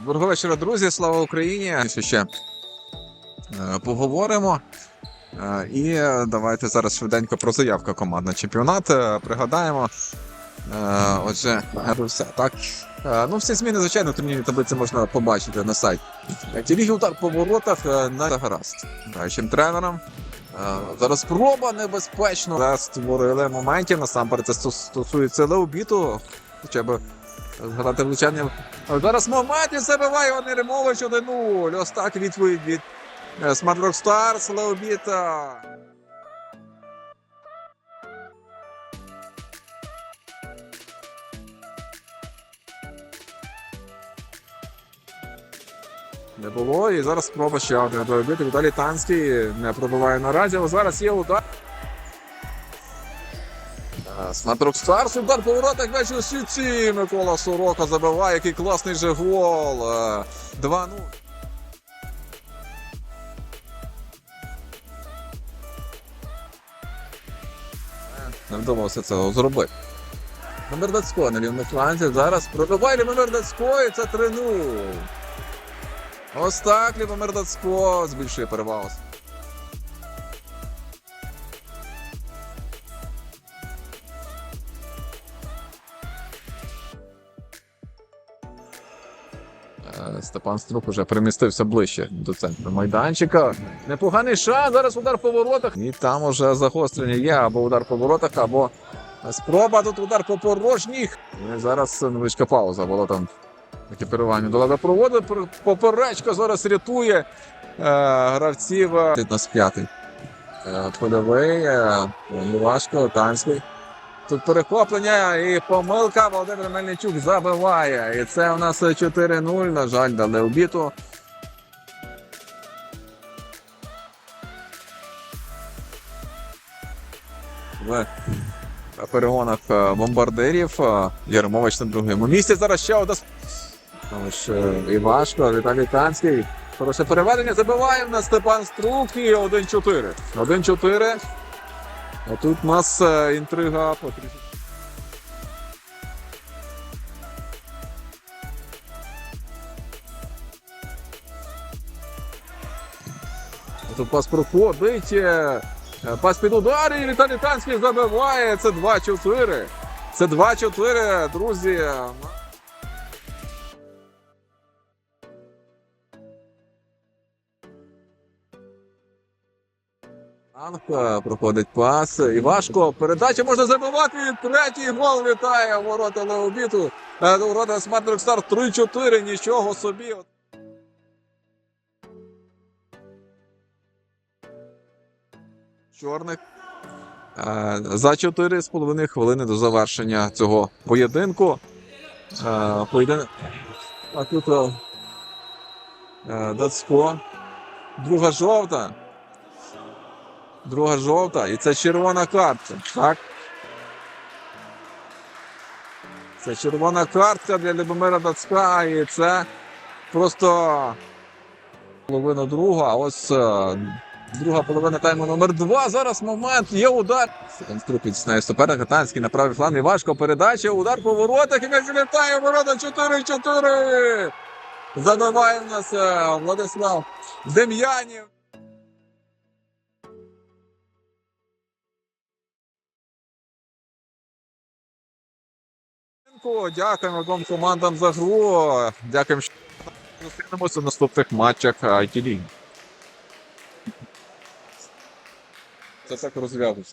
Доброго вечора, друзі. Слава Україні! Ще ще е, поговоримо. Е, І давайте зараз швиденько про заявку команд на чемпіонат. Пригадаємо. Е, Отже, все так. Ну, всі зміни, звичайно, в турнірній таблиці можна побачити на сайті. Ті ліги удар по воротах на гаразд. Граючим тренером. Зараз спроба небезпечно. Створили моментів. Насамперед це стосується Леобіту. Хоча б згадати влучання. Зараз момент і забиває Іван Єремович 1-0. Ось так відповідь від е, Smart Rock Stars Леобіта. Не було. І зараз спроба ще Леобіта. Віталій Танський не пробиває наразі, але зараз є удар. Rock Stars, удар по воротах, у сітці. Микола Сорока забиває, який класний же гол. Е, 2-0. Е, Не вдалося цього зробити. Номер Дацько на лівому фланзі. Зараз пробиває Любомир Дацько і це 3-0. Ось так Любомир Дацько збільшує перевагу. Степан Струк уже перемістився ближче до центру майданчика. Непоганий шанс. Зараз удар по воротах. І там уже загострення є або удар по воротах, або спроба тут удар по порожніх. І зараз невеличка пауза була там. Екіпірування до ладу проводить. Пр- Поперечка зараз рятує е, гравців. е, 15 Е, Польовий, е, Мілашко, Танський. Тут перехоплення і помилка. Володимир Мельничук забиває. І це у нас 4-0. На жаль, дали обіту. В перегонах е, бомбардирів. е, на другому місці. Зараз ще одна. Е, Івашко, Віталій Танський. Хороше переведення. Забиває в нас Степан Струк і 1-4. 1-4. А тут у нас е, інтрига потрішки. Тут пас проходить. е, е, Пас під удар і Віталій Танський забиває. Це 2-4. Це 2-4, друзі. Анка проходить пас. Івашко. Передача можна забивати. Третій гол вітає ворота Леобіту. Е, Ворота Смарт Рокстар 3-4. Нічого собі. Чорних. Е, За 4,5 хвилини до завершення цього поєдинку. Е, Поєдинок. А тут е, е, Дацько. Друга жовта. Друга жовта. І це червона картка. Так? Це червона картка для Любомира Дацька. І це просто половина друга. А ось е, друга половина тайму номер два. Зараз момент. Є удар. Конструк підснає суперника. Танський на правий фланг. І важко передача. Удар по воротах. І м'яч залітає. Ворота 4-4. Забиває в нас Владислав Дем'янів. Дякуємо двом командам за гру. Дякуємо, що зустрінемося в наступних матчах IT League. Це так розв'язується.